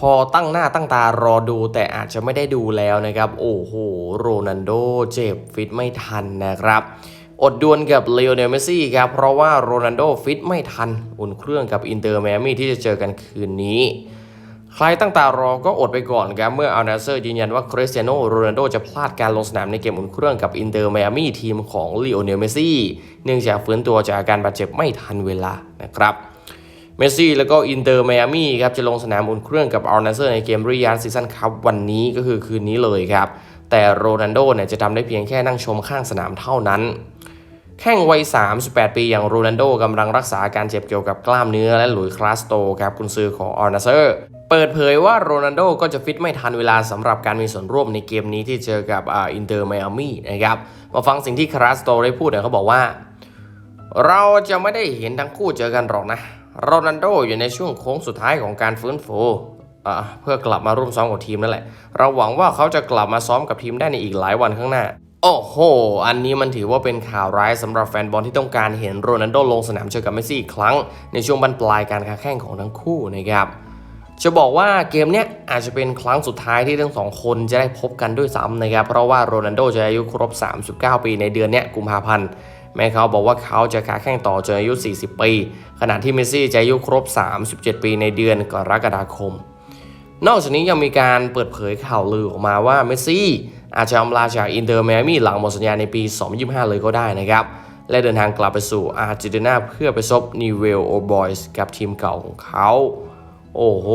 พอตั้งหน้าตั้งตารอดูแต่อาจจะไม่ได้ดูแล้วนะครับ โอ้โห โรนัลโดเจ็บฟิตไม่ทันนะครับอดดวลกับเลโอเนลเมสซี่ครับ เพราะว่าโรนัลโดฟิตไม่ทัน อุ่นเครื่องกับอินเตอร์แมมี่ที่จะเจอกันคืนนี้ ใครตั้งตารอก็อดไปก่อนครับ เมื่ออัลนาเซอร์ยืนยันว่าคริสเตียโนโรนัลโดจะพลาดการลงสนามในเกมอุ่นเครื่องกับอินเตอร์แมมี่ทีมของเลโอเนลเมสซี่เนื่องจากฟื้นตัวจากอาการบาดเจ็บไม่ทันเวลานะครับ เมสซี่แล้วก็อินเตอร์ไมอามี่ครับจะลงสนามอุ่นเครื่องกับอัลนาเซอร์ในเกมริยาดซีซั่นคัพวันนี้ก็คือคืนนี้เลยครับ แต่โรนัลโดเนี่ยจะทำได้เพียงแค่นั่งชมข้างสนามเท่านั้น แข้งวัย 38 ปีอย่างโรนัลโดกำลังรักษาการเจ็บเกี่ยวกับกล้ามเนื้อและหลุยคลาสโตครับกุนซือของอัลนาเซอร์เปิดเผยว่าโรนัลโดก็จะฟิตไม่ทันเวลาสำหรับการมีส่วนร่วมในเกมนี้ที่เจอกับอินเตอร์ไมอามี่นะครับมาฟังสิ่งที่คลาสโตได้พูดเนี่ยเขาบอกว่า เราจะไม่ได้เห็นทั้งคู่เจอกันหรอกนะ โรนัลโดอยู่ในช่วงโค้งสุดท้ายของการฟื้นฟูเพื่อกลับมาร่วมซ้อมกับทีมนั่นแหละ เราหวังว่าเขาจะกลับมาซ้อมกับทีมได้ในอีกหลายวันข้างหน้า โอ้โห อันนี้มันถือว่าเป็นข่าวร้ายสำหรับแฟนบอลที่ต้องการเห็นโรนัลโดลงสนามเจอกับเมสซี่อีกครั้ง ในช่วงบรรปลายการค้าแข่งของทั้งคู่นะครับ จะบอกว่าเกมเนี้ยอาจจะเป็นครั้งสุดท้ายที่ทั้งสองคนจะได้พบกันด้วยซ้ำนะครับ เพราะว่าโรนัลโดจะอายุครบ 39 ปีในเดือนเนี้ยกุมภาพันธ์ แม้เขาบอกว่าเขาจะค้าแข่งต่อจนอายุ 40 ปี ขณะที่เมสซี่จะอายุครบ 37 ปีในเดือนกรกฎาคม นอกจากนี้ยังมีการเปิดเผยข่าวลือออกมาว่าเมสซี่อาจจะอำลาจากอินเตอร์แมมี่หลังหมดสัญญาในปี 2025 เลยก็ได้นะครับ และเดินทางกลับไปสู่อาร์เจนตินาเพื่อไปซบนิเวลโอบอยส์กับทีมเก่าของเขา โอ้โห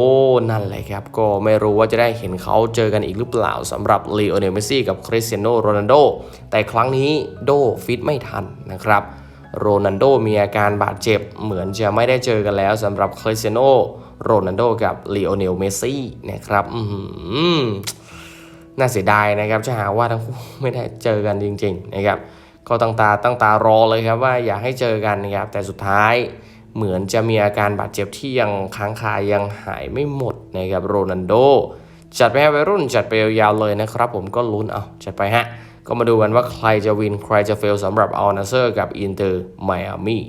นั่นแหละครับ ก็ไม่รู้ว่าจะได้เห็นเขาเจอกันอีกหรือเปล่าสำหรับลีโอเนลเมสซี่กับคริสเตียโนโรนัลโดแต่ครั้งนี้โดฟิตไม่ทันนะครับ โรนัลโดมีอาการบาดเจ็บเหมือนจะไม่ได้เจอกันแล้วสำหรับคริสเตียโนโรนัลโดกับลีโอเนลเมสซี่นะครับ อืน่าเสียดายนะครับ จะหาว่าทั้งคู่ไม่ได้เจอกันจริง ๆ นะครับ ก็ตั้งตาตั้งตารอเลยครับว่าอยากให้เจอกันนะครับ แต่สุดท้าย เหมือนจะมีอาการบาดเจ็บที่ยังค้างคายังหายไม่หมดนะครับโรนันโด จัดไปให้วัยรุ่นจัดไปยาวๆเลยนะครับ ผมก็ลุ้นเอาจัดไปฮะ ก็มาดูกันว่าใครจะวินใครจะเฟลสำหรับอัลนาเซอร์กับอินเตอร์ไมอามี่